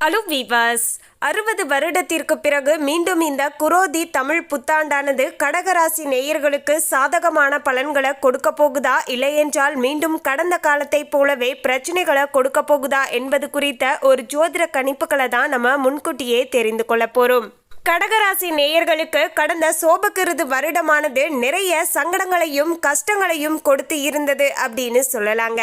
அலு வீவாஸ் அறுபது வருடத்திற்கு பிறகு மீண்டும் இந்த குரோதி தமிழ் புத்தாண்டானது கடகராசி நேயர்களுக்கு சாதகமான பலன்களை கொடுக்க போகுதா? இல்லையென்றால் மீண்டும் கடந்த காலத்தைப் போலவே பிரச்சனைகளை கொடுக்க போகுதா? என்பது குறித்த ஒரு ஜோதிட கணிப்புகளை தான் நம்ம முன்கூட்டியே தெரிந்து கொள்ள போகிறோம் கடகராசி நேயர்களுக்கு கடந்த சோபக்கிருது வருடமானது நிறைய சங்கடங்களையும் கஷ்டங்களையும் கொடுத்து இருந்தது அப்படின்னு சொல்லலாங்க.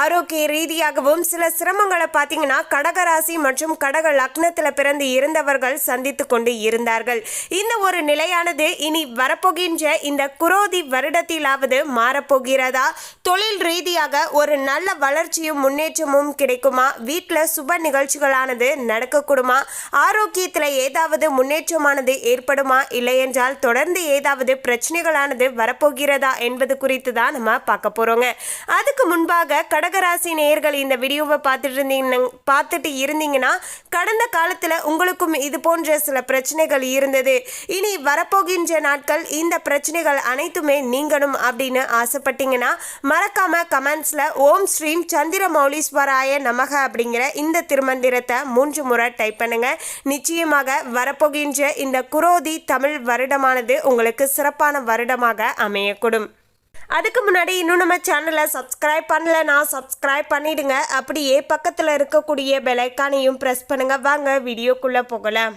ஆரோக்கிய ரீதியாகவும் சில சிரமங்களை பார்த்தீங்கன்னா கடகராசி மற்றும் கடக லக்னத்தில் பிறந்து இருந்தவர்கள் சந்தித்து கொண்டு இருந்தார்கள். இந்த ஒரு நிலையானது இனி வரப்போகின்ற இந்த குரோதி வருடத்திலாவது மாறப்போகிறதா? தொழில் ரீதியாக ஒரு நல்ல வளர்ச்சியும் முன்னேற்றமும் கிடைக்குமா? வீட்டில் சுப நிகழ்ச்சிகளானது நடக்கக்கூடுமா? ஆரோக்கியத்தில் ஏதாவது முன்னேற்றமானது ஏற்படுமா? இல்லையென்றால் தொடர்ந்து ஏதாவது பிரச்சனைகளானது வரப்போகிறதா என்பது குறித்து தான் நம்ம பார்க்க போகிறோங்க அதுக்கு முன்பாக கடகராசி நேயர்கள் இந்த வீடியோவை பார்த்துட்டு இருந்தீங்க பார்த்துட்டு இருந்தீங்கன்னா கடந்த காலத்தில் உங்களுக்கும் இது போன்ற சில பிரச்சனைகள் இருந்தது. இனி வரப்போகின்ற நாட்கள் இந்த பிரச்சனைகள் அனைத்துமே நீங்கணும் அப்படின்னு ஆசைப்பட்டீங்கன்னா மறக்காம கமெண்ட்ஸ்ல ஓம் ஸ்ரீம் சந்திர மௌலீஸ்வராய நமக அப்படிங்கிற இந்த திருமந்திரத்தை மூன்று முறை டைப் பண்ணுங்க. நிச்சயமாக வரப்போகின்ற இந்த குரோதி தமிழ் வருடமானது உங்களுக்கு சிறப்பான வருடமாக அமையக்கூடும். அதுக்கு முன்னாடி இன்னும் நம்ம சேனலை சப்ஸ்கிரைப் பண்ணலன்னா சப்ஸ்கிரைப் பண்ணிடுங்க. அப்படியே பக்கத்தில் இருக்கக்கூடிய பெலைக்கானையும் ப்ரெஸ் பண்ணுங்க. வாங்க வீடியோக்குள்ளே போகலாம்.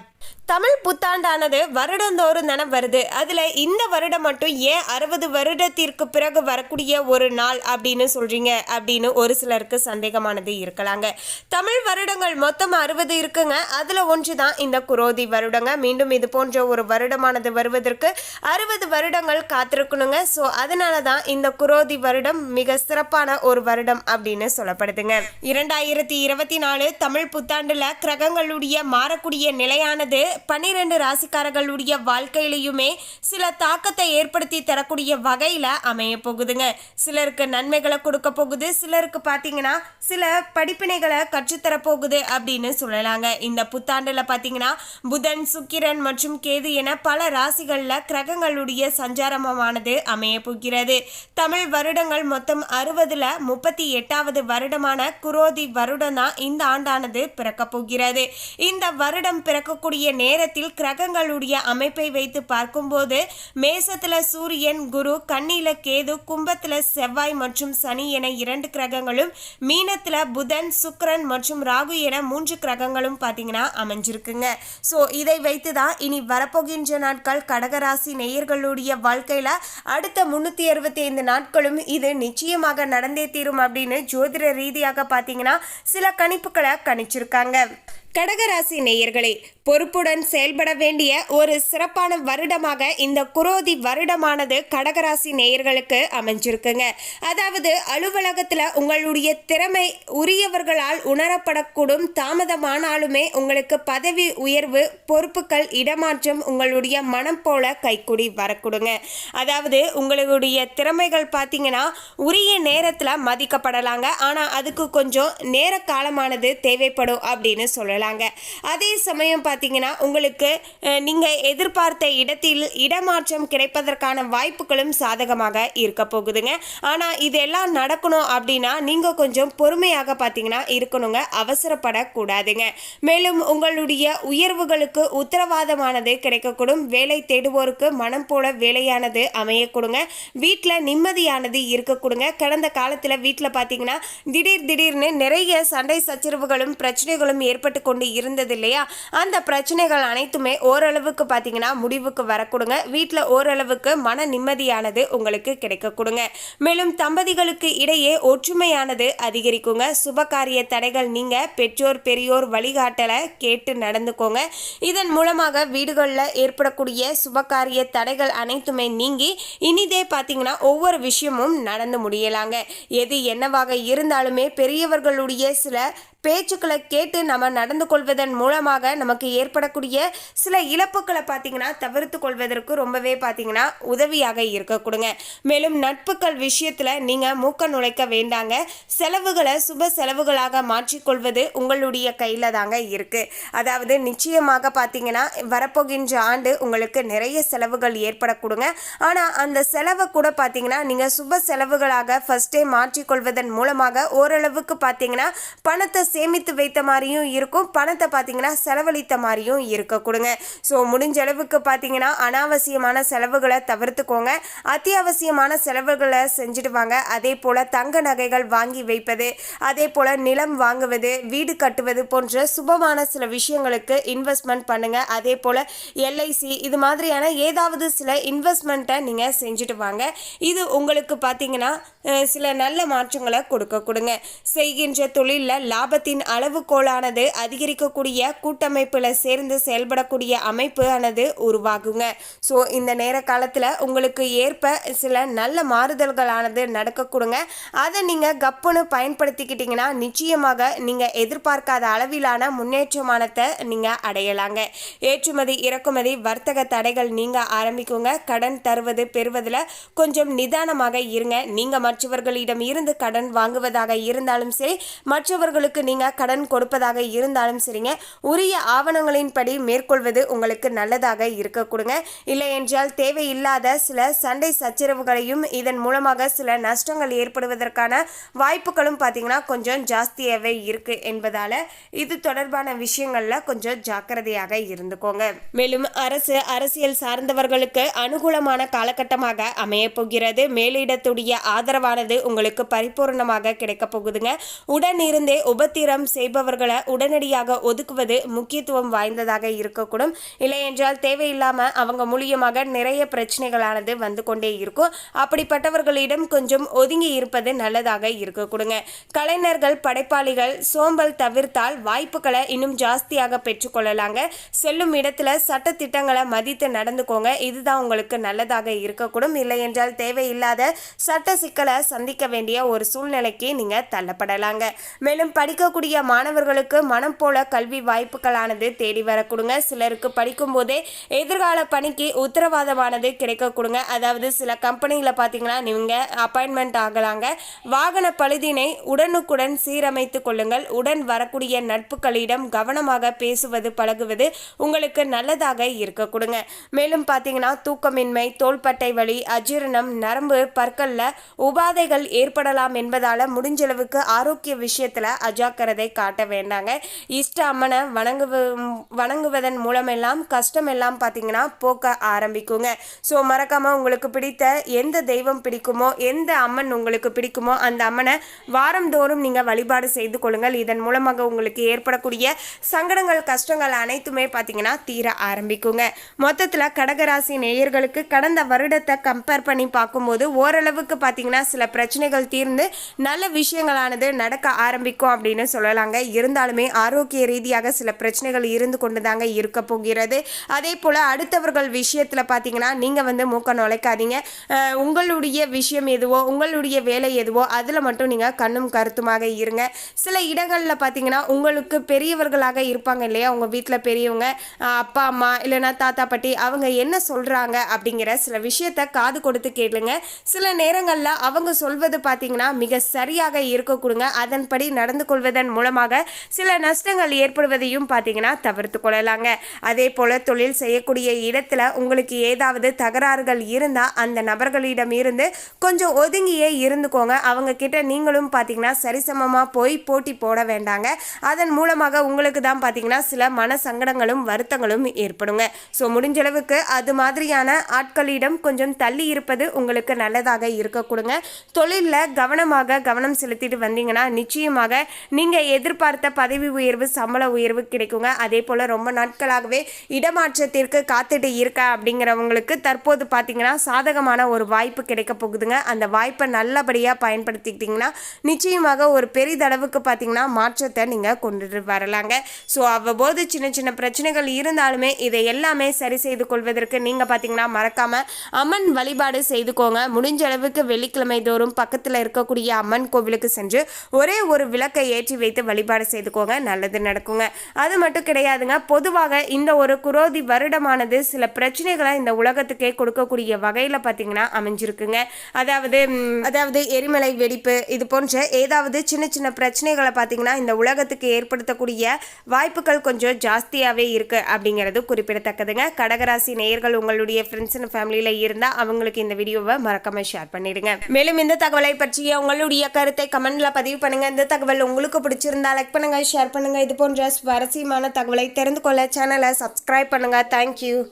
தமிழ் புத்தாண்டானது வருடந்தோறும் தானே வருது. அதில் இந்த வருடம் மட்டும் ஏன் அறுபது வருடத்திற்கு பிறகு வரக்கூடிய ஒரு நாள் அப்படின்னு சொல்கிறீங்க அப்படின்னு ஒரு சிலருக்கு சந்தேகமானது இருக்கலாங்க. தமிழ் வருடங்கள் மொத்தம் அறுபது இருக்குங்க. அதில் ஒன்று தான் இந்த குரோதி வருடங்க. மீண்டும் இது போன்ற ஒரு வருடமானது வருவதற்கு அறுபது வருடங்கள் காத்திருக்கணுங்க. ஸோ அதனால தான் இந்த குரோதி வருடம் மிக சிறப்பான ஒரு வருடம் அப்படின்னு சொல்லப்படுதுங்க. இரண்டாயிரத்தி இருபத்தி நாலு தமிழ் புத்தாண்டில் கிரகங்களுடைய மாறக்கூடிய நிலையானது பன்னிரெண்டு ராசிக்காரர்களுடைய வாழ்க்கையிலையுமே சில தாக்கத்தை ஏற்படுத்தி தரக்கூடிய வகையில் அமைய போகுதுங்க. சிலருக்கு நன்மைகளை கொடுக்க போகுது. சிலருக்கு பார்த்தீங்கன்னா சில படிப்பினைகளை கற்றுத்தரப்போகுது அப்படின்னு சொல்லலாங்க. இந்த புத்தாண்டில் பார்த்தீங்கன்னா புதன் சுக்கிரன் மற்றும் கேது என பல ராசிகளில் கிரகங்களுடைய சஞ்சாரமானது அமைய போகிறது. தமிழ் வருடங்கள் மொத்தம் அறுபதுல முப்பத்தி எட்டாவது வருடமான குரோதி வருடம் தான் இந்த ஆண்டானது பிறக்க போகிறது. இந்த வருடம் பிறக்கக்கூடிய நேரத்தில் கிரகங்களுடைய அமைப்பை வைத்து பார்க்கும்போது மேசத்தில் சூரியன் குரு கண்ணில கேது கும்பத்தில் செவ்வாய் மற்றும் சனி என இரண்டு கிரகங்களும் மீனத்தில் புதன் சுக்கரன் மற்றும் ராகு என மூன்று கிரகங்களும் பார்த்தீங்கன்னா அமைஞ்சிருக்குங்க. ஸோ இதை வைத்து தான் இனி வரப்போகின்ற நாட்கள் கடகராசி நேயர்களுடைய வாழ்க்கையில் அடுத்த முந்நூற்றி அறுபத்தி ஐந்து நாட்களும் இது நிச்சயமாக நடந்தே தீரும் அப்படின்னு ஜோதிட ரீதியாக பார்த்தீங்கன்னா சில கணிப்புகளை கணிச்சிருக்காங்க. கடகராசி நேயர்களே பொறுப்புடன் செயல்பட வேண்டிய ஒரு சிறப்பான வருடமாக இந்த குரோதி வருடமானது கடகராசி நேயர்களுக்கு அமைஞ்சிருக்குங்க. அதாவது அலுவலகத்தில் உங்களுடைய திறமை உரியவர்களால் உணரப்படக்கூடும் தாமதமானாலுமே உங்களுக்கு பதவி உயர்வு பொறுப்புகள் இடமாற்றம் உங்களுடைய மனம் போல கைக்குடி வரக்கூடுங்க. அதாவது உங்களுடைய திறமைகள் பார்த்தீங்கன்னா உரிய நேரத்தில் மதிக்கப்படலாங்க. ஆனால் அதுக்கு கொஞ்சம் நேர காலமானது தேவைப்படும் அப்படின்னு சொல்லலாங்க. அதே சமயம் பார்த்தீங்கன்னா உங்களுக்கு நீங்கள் எதிர்பார்த்த இடத்தில் இடமாற்றம் கிடைப்பதற்கான வாய்ப்புகளும் சாதகமாக இருக்க போகுதுங்க. ஆனால் இதெல்லாம் நடக்கணும் அப்படின்னா நீங்கள் கொஞ்சம் பொறுமையாக பார்த்தீங்கன்னா இருக்கணுங்க. அவசரப்படக்கூடாதுங்க. மேலும் உங்களுடைய உயர்வுகளுக்கு உத்தரவாதமானது கிடைக்கக்கூடும். வேலை தேடுவோருக்கு மனம் போல வேலையானது அமையக்கூடுங்க. வீட்டில் நிம்மதியானது இருக்கக்கூடுங்க. கடந்த காலத்தில் வீட்டில் பார்த்தீங்கன்னா திடீர் திடீர்னு நிறைய சண்டை சச்சரவுகளும் பிரச்சனைகளும் ஏற்பட்டு கொண்டு இருந்தது இல்லையா? அந்த பிரச்சனைகள் அனைத்துமே ஓரளவுக்கு பார்த்தீங்கன்னா முடிவுக்கு வரக்கூடுங்க. வீட்டில் ஓரளவுக்கு மன நிம்மதியானது உங்களுக்கு கிடைக்க கொடுங்க மேலும் தம்பதிகளுக்கு இடையே ஒற்றுமையானது அதிகரிக்குங்க. சுபகாரிய தடைகள் நீங்கள் பெற்றோர் பெரியோர் வழிகாட்டலை கேட்டு நடந்துக்கோங்க. இதன் மூலமாக வீடுகளில் ஏற்படக்கூடிய சுபகாரிய தடைகள் அனைத்துமே நீங்கி இனிதே பார்த்தீங்கன்னா ஒவ்வொரு விஷயமும் நடந்து முடியலாங்க. எது என்னவாக இருந்தாலுமே பெரியவர்களுடைய சில பேச்சுக்களை கேட்டு நம்ம நடந்து கொள்வதன் மூலமாக நமக்கு ஏற்படக்கூடிய சில இழப்புகளை பார்த்தீங்கன்னா தவிர்த்து கொள்வதற்கு ரொம்பவே பார்த்தீங்கன்னா உதவியாக இருக்க கொடுங்க. மேலும் நட்புகள் விஷயத்தில் நீங்கள் மூக்க நுழைக்க வேண்டாங்க. செலவுகளை சுப செலவுகளாக மாற்றிக்கொள்வது உங்களுடைய கையில் தாங்க இருக்குது அதாவது நிச்சயமாக பார்த்தீங்கன்னா வரப்போகின்ற ஆண்டு உங்களுக்கு நிறைய செலவுகள் ஏற்படக்கூடுங்க ஆனால் அந்த செலவை கூட பார்த்தீங்கன்னா நீங்கள் சுப செலவுகளாக ஃபஸ்ட்டே மாற்றிக்கொள்வதன் மூலமாக ஓரளவுக்கு பார்த்தீங்கன்னா பணத்தை சேமித்து வைத்த மாதிரியும் இருக்கும். பணத்தை பார்த்தீங்கன்னா செலவழித்த மாதிரியும் இருக்க கொடுங்க. ஸோ முடிஞ்ச அளவுக்கு பார்த்தீங்கன்னா அனாவசியமான செலவுகளை தவிர்த்துக்கோங்க. அத்தியாவசியமான செலவுகளை செஞ்சுட்டு வாங்க. அதே போல் தங்க நகைகள் வாங்கி வைப்பது அதே போல் நிலம் வாங்குவது வீடு கட்டுவது போன்ற சுபமான சில விஷயங்களுக்கு இன்வெஸ்ட்மெண்ட் பண்ணுங்க. அதே போல் எல்ஐசி இது மாதிரியான ஏதாவது சில இன்வெஸ்ட்மெண்ட்டை நீங்கள் செஞ்சுட்டு வாங்க. இது உங்களுக்கு பார்த்தீங்கன்னா சில நல்ல மாற்றங்களை கொடுக்க கொடுங்க. செய்கின்ற தொழிலில் லாபத்தை லாபத்தின் அளவுகோலானது அதிகரிக்கக்கூடிய கூட்டமைப்பில் சேர்ந்து செயல்படக்கூடிய அமைப்பு ஆனது உருவாகுங்க. ஸோ இந்த நேர காலத்தில் உங்களுக்கு ஏற்ப சில நல்ல மாறுதல்களானது நடக்க கொடுங்க அதை நீங்கள் கப்புன்னு பயன்படுத்திக்கிட்டிங்கன்னா நிச்சயமாக நீங்கள் எதிர்பார்க்காத அளவிலான முன்னேற்றமானத்தை நீங்கள் அடையலாங்க. ஏற்றுமதி இறக்குமதி வர்த்தக தடைகள் நீங்கள் ஆரம்பிக்குங்க. கடன் தருவது பெறுவதில் கொஞ்சம் நிதானமாக இருங்க. நீங்கள் மற்றவர்களிடம் இருந்து கடன் வாங்குவதாக இருந்தாலும் சரி மற்றவர்களுக்கு நீங்கள் கடன் கொடுப்பதாக இருந்தாலும் சரிங்க. உரிய ஆவணங்களின்படி மேற்கொள்வது உங்களுக்கு நல்லதாக இருக்க கொடுங்க. இல்லை என்றால் தேவையில்லாத சில சண்டை சச்சரவுகளையும் இதன் மூலமாக சில நஷ்டங்கள் ஏற்படுவதற்கான வாய்ப்புகளும் பார்த்தீங்கன்னா கொஞ்சம் ஜாஸ்தியாகவே இருக்கு என்பதால இது தொடர்பான விஷயங்கள்ல கொஞ்சம் ஜாக்கிரதையாக இருந்துக்கோங்க. மேலும் அரசு அரசியல் சார்ந்தவர்களுக்கு அனுகூலமான காலகட்டமாக அமைய போகிறது. மேலிடத்துடைய ஆதரவானது உங்களுக்கு பரிபூர்ணமாக கிடைக்க போகுதுங்க. உடனிருந்தே உப உபத்திரம் செய்பவர்களை உடனடியாக ஒதுக்குவது முக்கியத்துவம் வாய்ந்ததாக இருக்கக்கூடும். இல்லை என்றால் அவங்க மூலியமாக நிறைய பிரச்சனைகளானது வந்து கொண்டே இருக்கும். அப்படிப்பட்டவர்களிடம் கொஞ்சம் ஒதுங்கி இருப்பது நல்லதாக இருக்க கொடுங்க கலைஞர்கள் படைப்பாளிகள் சோம்பல் தவிர்த்தால் வாய்ப்புகளை இன்னும் ஜாஸ்தியாக பெற்றுக்கொள்ளலாங்க. செல்லும் இடத்துல சட்ட திட்டங்களை மதித்து நடந்துக்கோங்க. இதுதான் உங்களுக்கு நல்லதாக இருக்கக்கூடும். இல்லை என்றால் தேவையில்லாத சட்ட சிக்கலை சந்திக்க வேண்டிய ஒரு சூழ்நிலைக்கு நீங்க தள்ளப்படலாங்க. மேலும் படிக்க படிக்கக்கூடிய மாணவர்களுக்கு மனம் போல கல்வி வாய்ப்புகளானது தேடி வர கொடுங்க சிலருக்கு படிக்கும் போதே எதிர்கால பணிக்கு உத்தரவாதமானது கிடைக்க கொடுங்க அதாவது சில கம்பெனியில் பார்த்தீங்கன்னா நீங்க அப்பாயின்மெண்ட் ஆகலாங்க. வாகன பழுதினை உடனுக்குடன் சீரமைத்து கொள்ளுங்கள். உடன் வரக்கூடிய நட்புகளிடம் கவனமாக பேசுவது பழகுவது உங்களுக்கு நல்லதாக இருக்க கொடுங்க மேலும் பார்த்தீங்கன்னா தூக்கமின்மை தோள்பட்டை வலி அஜீரணம் நரம்பு பற்கல்ல உபாதைகள் ஏற்படலாம் என்பதால் முடிஞ்சளவுக்கு ஆரோக்கிய விஷயத்தில் அஜாக்கிரதை காட்ட வேண்டாங்க. இஷ்ட அம்மனை வணங்கு வணங்குவதன் மூலமெல்லாம் கஷ்டம் எல்லாம் பார்த்தீங்கன்னா போக்க ஆரம்பிக்குங்க. ஸோ மறக்காமல் உங்களுக்கு பிடித்த எந்த தெய்வம் பிடிக்குமோ எந்த அம்மன் உங்களுக்கு பிடிக்குமோ அந்த அம்மனை வாரந்தோறும் நீங்கள் வழிபாடு செய்து கொள்ளுங்கள். இதன் மூலமாக உங்களுக்கு ஏற்படக்கூடிய சங்கடங்கள் கஷ்டங்கள் அனைத்துமே பார்த்தீங்கன்னா தீர ஆரம்பிக்குங்க. மொத்தத்தில் கடகராசி நேயர்களுக்கு கடந்த வருடத்தை கம்பேர் பண்ணி பார்க்கும்போது ஓரளவுக்கு பார்த்தீங்கன்னா சில பிரச்சனைகள் தீர்ந்து நல்ல விஷயங்களானது நடக்க ஆரம்பிக்கும் அப்படின்னு சொல்லலாங்க. இருந்தாலுமே ஆரோக்கிய ரீதியாக சில பிரச்சனைகள் இருந்து கொண்டு தாங்க இருக்க போகிறது. அதே போல் அடுத்தவர்கள் விஷயத்தில் பார்த்தீங்கன்னா நீங்கள் வந்து மூக்க நுழைக்காதீங்க. உங்களுடைய விஷயம் எதுவோ உங்களுடைய வேலை எதுவோ அதில் மட்டும் நீங்கள் கண்ணும் கருத்துமாக இருங்க. சில இடங்களில் பார்த்தீங்கன்னா உங்களுக்கு பெரியவர்களாக இருப்பாங்க இல்லையா? உங்கள் வீட்டில் பெரியவங்க அப்பா அம்மா இல்லைன்னா தாத்தா பாட்டி அவங்க என்ன சொல்கிறாங்க அப்படிங்கிற சில விஷயத்த காது கொடுத்து கேளுங்க. சில நேரங்களில் அவங்க சொல்வது பார்த்தீங்கன்னா மிக சரியாக இருக்க கொடுங்க அதன்படி நடந்து கொள்வதன் மூலமாக சில நஷ்டங்கள் ஏற்படுவதையும் பார்த்தீங்கன்னா தவிர்த்து கொள்ளலாங்க. அதே போல் தொழில் செய்யக்கூடிய இடத்துல உங்களுக்கு ஏதாவது தகராறுகள் இருந்தால் அந்த நபர்களிடம் இருந்து கொஞ்சம் ஒதுங்கியே இருந்துக்கோங்க. அவங்க கிட்ட நீங்களும் பார்த்தீங்கன்னா சரிசமமாக போய் போட்டி போட வேண்டாங்க. அதன் மூலமாக உங்களுக்கு தான் பார்த்தீங்கன்னா சில மன சங்கடங்களும் வருத்தங்களும் ஏற்படுங்க. ஸோ முடிஞ்சளவுக்கு அது மாதிரியான ஆட்களிடம் கொஞ்சம் தள்ளி இருப்பது உங்களுக்கு நல்லதாக இருக்க கொடுங்க. தொழிலில் கவனமாக கவனம் செலுத்திட்டு வந்தீங்கன்னா நிச்சயமாக நீங்கள் எதிர்பார்த்த பதவி உயர்வு சம்பள உயர்வு கிடைக்குங்க. அதே போல் ரொம்ப நாட்களாகவே இடமாற்றத்திற்கு காத்துட்டு இருக்க அப்படிங்கிறவங்களுக்கு தற்போது பார்த்தீங்கன்னா சாதகமான ஒரு வாய்ப்பு கிடைக்க போகுதுங்க. அந்த வாய்ப்பை நல்லபடியாக பயன்படுத்திக்கிட்டிங்கன்னா நிச்சயமாக ஒரு பெரிதளவுக்கு பார்த்தீங்கன்னா மாற்றத்தை நீங்கள் கொண்டுட்டு வரலாங்க. ஸோ அவ்வப்போது சின்ன சின்ன பிரச்சனைகள் இருந்தாலுமே இதை எல்லாமே சரி செய்து கொள்வதற்கு நீங்கள் பார்த்தீங்கன்னா மறக்காமல் அம்மன் வழிபாடு செய்துக்கோங்க. முடிஞ்ச அளவுக்கு வெள்ளிக்கிழமை தோறும் பக்கத்தில் இருக்கக்கூடிய அம்மன் கோவிலுக்கு சென்று ஒரே ஒரு விளக்கை ஏற்றி வைத்து வழிபாடு செய்துக்கோங்க. நல்லது நடக்குங்க. அது மட்டும் கிடையாதுங்க. பொதுவாக இந்த ஒரு குரோதி வருடமானது சில பிரச்சனைகளை இந்த உலகத்துக்கே கொடுக்கக்கூடிய வகையில் பார்த்தீங்கன்னா அமைஞ்சிருக்குங்க. அதாவது அதாவது எரிமலை வெடிப்பு இது போன்ற ஏதாவது சின்ன சின்ன பிரச்சனைகளை பார்த்தீங்கன்னா இந்த உலகத்துக்கு ஏற்படுத்தக்கூடிய வாய்ப்புகள் கொஞ்சம் ஜாஸ்தியாகவே இருக்கு அப்படிங்கிறது குறிப்பிடத்தக்கதுங்க. கடகராசி நேயர்கள் உங்களுடைய ஃப்ரெண்ட்ஸ் அண்ட் ஃபேமிலியில் இருந்தால் அவங்களுக்கு இந்த வீடியோவை மறக்காம ஷேர் பண்ணிடுங்க. மேலும் இந்த தகவலை பற்றிய உங்களுடைய கருத்தை கமெண்ட்ல பதிவு பண்ணுங்க. இந்த தகவல் உங்களுக்கு பிடிச்சிருந்தா லைக் பண்ணுங்கள் ஷேர் பண்ணுங்கள் இது போன்ற சுவாரஸ்யமான தகவலை தெரிந்து கொள்ள சேனலை சப்ஸ்கிரைப் பண்ணுங்கள் தேங்க்யூ